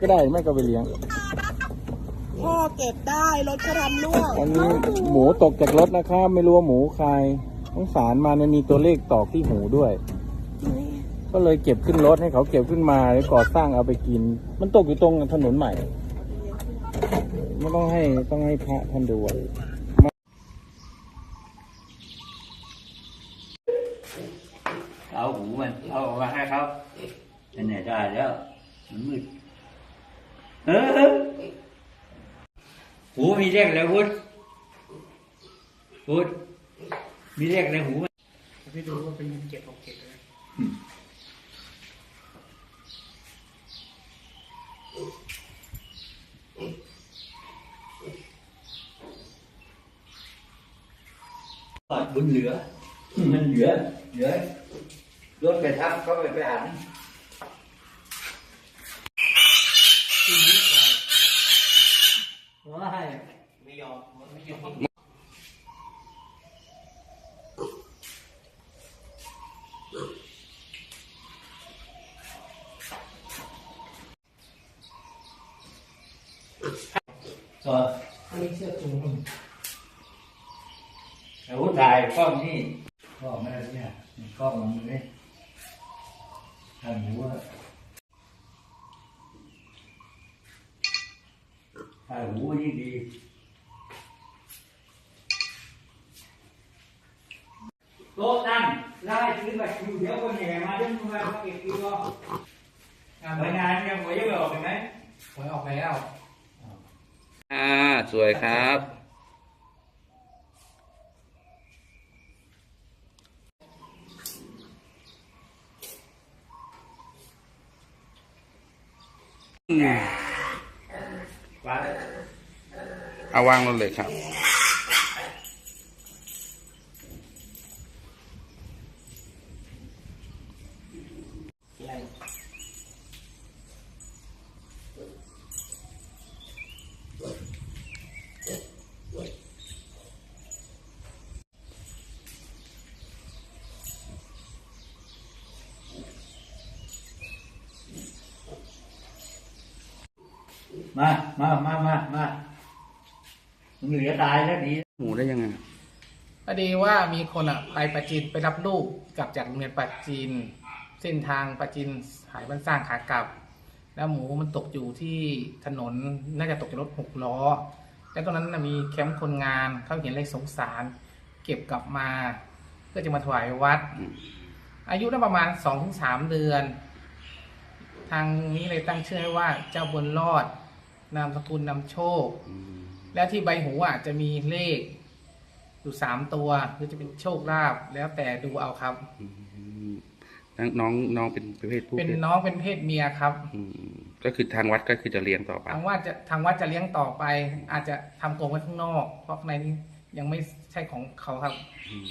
ก็ได้ไม่ก็ไปเลี้ยง พ่อเก็บได้รถก็ทำร่วงอันนี้หมูตกจากรถนะครับ ไม่รู้ว่าหมูใครต้องสารมามันมีตัวเลขตอกที่หูด้วย ก็เลยเก็บขึ้นรถให้เขาเก็บขึ้นมาแล้วก่อสร้างเอาไปกิน มันตกอยู่ตรงถนนใหม่ไม่ต้องให้ต้องให้พระท่านดูไว้เอาหูมันเอาออกมาให้เขาอันไหนได้แล้วมันมืด เออหูมีเลขอะไรพุทธพุทธมีเลขอะไรหูมันพี่ดูว่าเป็นเงินเก็บของเก็บเลยบุญเหลือ มันเหลือ เหลือรถไปทับเขาไปไปอ่านว้าย ไม่ยอมไม่ยอม ก็อันนี้เชือกถุงเอาหูถ่ายกล้องนี่กล้องไม่ได้เนี่ยกล้องมันนี่ทำหูอะถ่ายหูยิ่งดีโต๊ะนั่งไล่ซื้อบัตรคิวเดี๋ยวคนแห่มาเรื่องมาเก็บคิวรองานไปงานยังไม่ได้ออกเห็นไหมหวยออกแล้ว อ่าสวยครับว่าเอาวางลงเลยครับ มา มา มา มามามึงเหลือตายแล้วดีหมูได้ยังไงพอดีว่ามีคนอะไปปัจจินไปรับลูกกลับจากโรงเรียนปัจจินเส้นทางปัจจินหายบ้านสร้างขากลับ แล้วหมูมันตกอยู่ที่ถนนน่าจะตกจากรถหกล้อ แล้วตรงนั้นนะมีแคมป์คนงานเขาเห็นเลยสงสาร เก็บกลับมา เพื่อจะมาถวายวัดอืมอายุได้ประมาณสองถึงสามเดือน ทางนี้เลยตั้งชื่อให้ว่าเจ้าบนรอด นามสกุลนำโชคอืมแล้วที่ใบหูอะจะมีเลข อยู่สามตัวหรือจะเป็นโชคลาภแล้วแต่ดูเอาครับอืมน้องน้องเป็นประเภทผู้เป็นเพศน้องเป็นเพศเมียครับ อืมก็คือทางวัดก็คือจะเลี้ยงต่อไป ทางวัดจะทางวัดจะเลี้ยงต่อไป อาจจะทำกรงไว้ข้างนอก เพราะในนี้ยังไม่ใช่ของเขาครับ อืม